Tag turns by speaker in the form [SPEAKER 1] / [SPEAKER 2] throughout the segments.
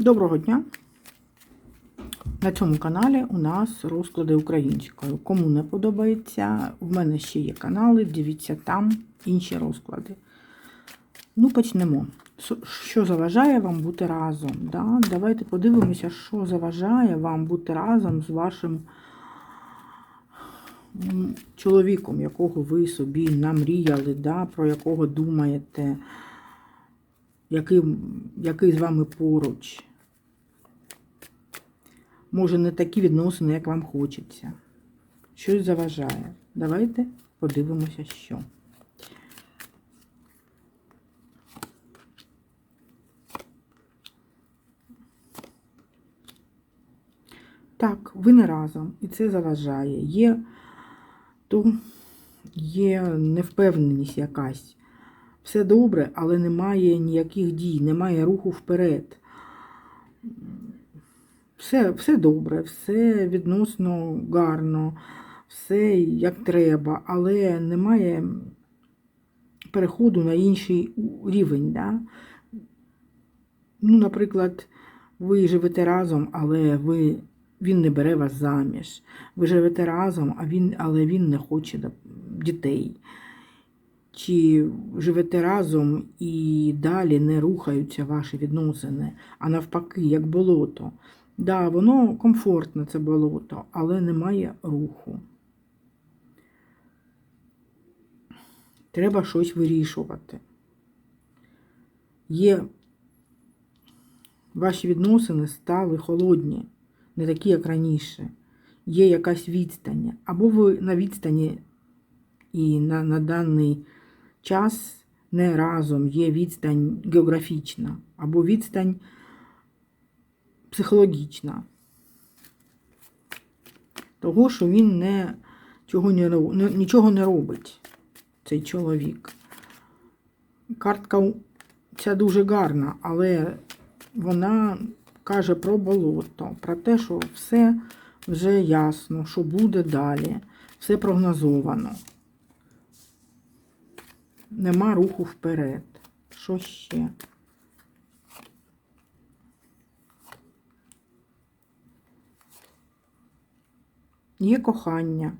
[SPEAKER 1] Доброго дня! На цьому каналі у нас розклади українською. Кому не подобається, в мене ще є канали, дивіться там інші розклади. Ну, почнемо. Що заважає вам бути разом? Да? Давайте подивимося, що заважає вам бути разом з вашим чоловіком, якого ви собі намріяли, да? про якого думаєте, який, який з вами поруч. Може, не такі відносини, як вам хочеться. Щось заважає. Давайте подивимося, що. Так, ви не разом, і це заважає. Є, то є невпевненість якась. Все добре, але немає ніяких дій, немає руху вперед. Все, все добре, все відносно гарно, все як треба, але немає переходу на інший рівень. Да? Ну, наприклад, ви живете разом, але ви, він не бере вас заміж. Ви живете разом, а він, але він не хоче дітей. Чи живете разом і далі не рухаються ваші відносини, а навпаки, як болото. Да, воно комфортне, це болото, але немає руху. Треба щось вирішувати. Є ваші відносини стали холодні, не такі, як раніше. Є якась відстань. Або ви на відстані і на, на даний час не разом є відстань географічна, або відстань психологічна. Того, що він не, чого не, нічого не робить, цей чоловік. Картка ця дуже гарна, але вона каже про болото, про те, що все вже ясно, що буде далі, все прогнозовано. Нема руху вперед. Що ще? Є кохання.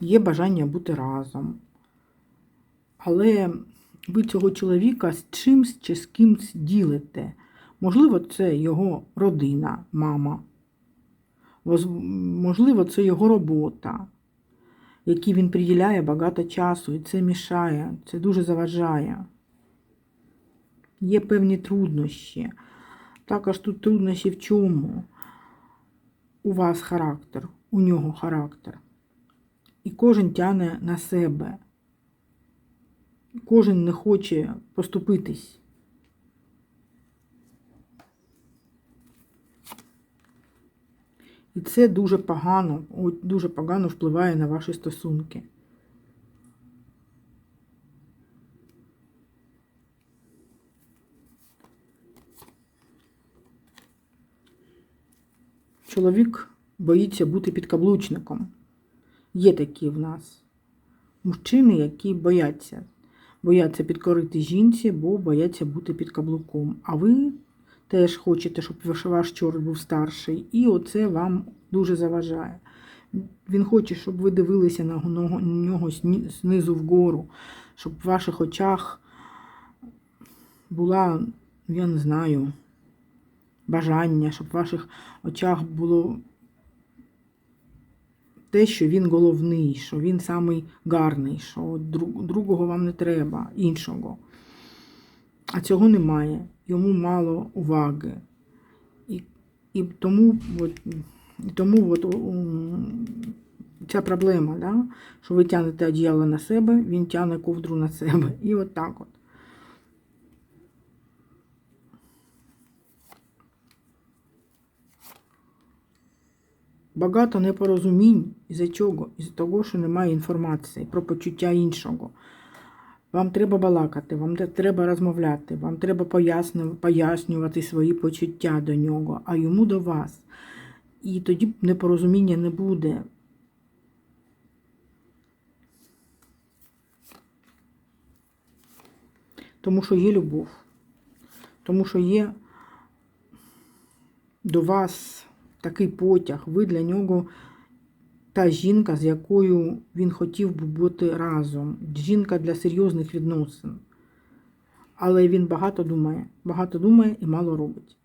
[SPEAKER 1] Є бажання бути разом. Але ви цього чоловіка з чимсь чи з кимсь ділите. Можливо, це його родина, мама. Можливо, це його робота, якій він приділяє багато часу, і це мішає, це дуже заважає. Є певні труднощі. Також тут труднощі в чому? У вас характер, у нього характер. І кожен тяне на себе. Кожен не хоче поступитись. І це дуже погано, дуже погано впливає на ваші стосунки. Чоловік боїться бути підкаблучником. Є такі в нас мужчини, які бояться. Бояться підкорити жінці, бо бояться бути під каблуком. А ви теж хочете, щоб ваш, чорт був старший, і оце вам дуже заважає. Він хоче, щоб ви дивилися на нього, знизу вгору, щоб в ваших очах була, я не знаю, бажання, щоб в ваших очах було те, що він головний, що він самий гарний, що друг- другого вам не треба, іншого. А цього немає. Йому мало уваги. І, і тому, от, і тому от, ця проблема, да? що ви тянете одіяло на себе, він тягне ковдру на себе. І от так от. Багато непорозумінь із-за чого? Із того, що немає інформації про почуття іншого. Вам треба балакати, вам треба розмовляти, вам треба пояснювати свої почуття до нього, а йому до вас. І тоді непорозуміння не буде. Тому що є любов, тому що є до вас такий потяг, ви для нього та жінка, з якою він хотів би бути разом. Жінка для серйозних відносин. Але він багато думає, багато думає і мало робить.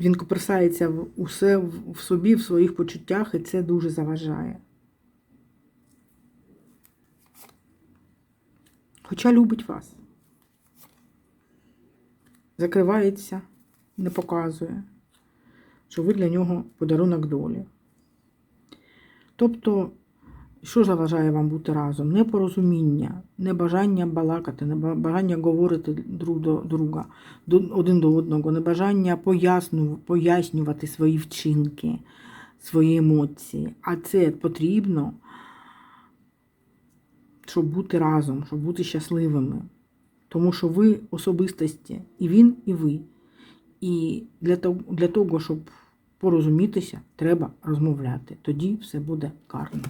[SPEAKER 1] Він коперсається в усе в собі, в своїх почуттях, і це дуже заважає. Хоча любить вас. Закривається, не показує, що ви для нього подарунок долі. Тобто, що заважає вам бути разом? Непорозуміння, небажання балакати, небажання говорити друг до друга, один до одного, небажання пояснювати свої вчинки, свої емоції. А це потрібно, щоб бути разом, щоб бути щасливими. Тому що ви особистості, і він, і ви. І для того, для того, щоб порозумітися, треба розмовляти. Тоді все буде гарно.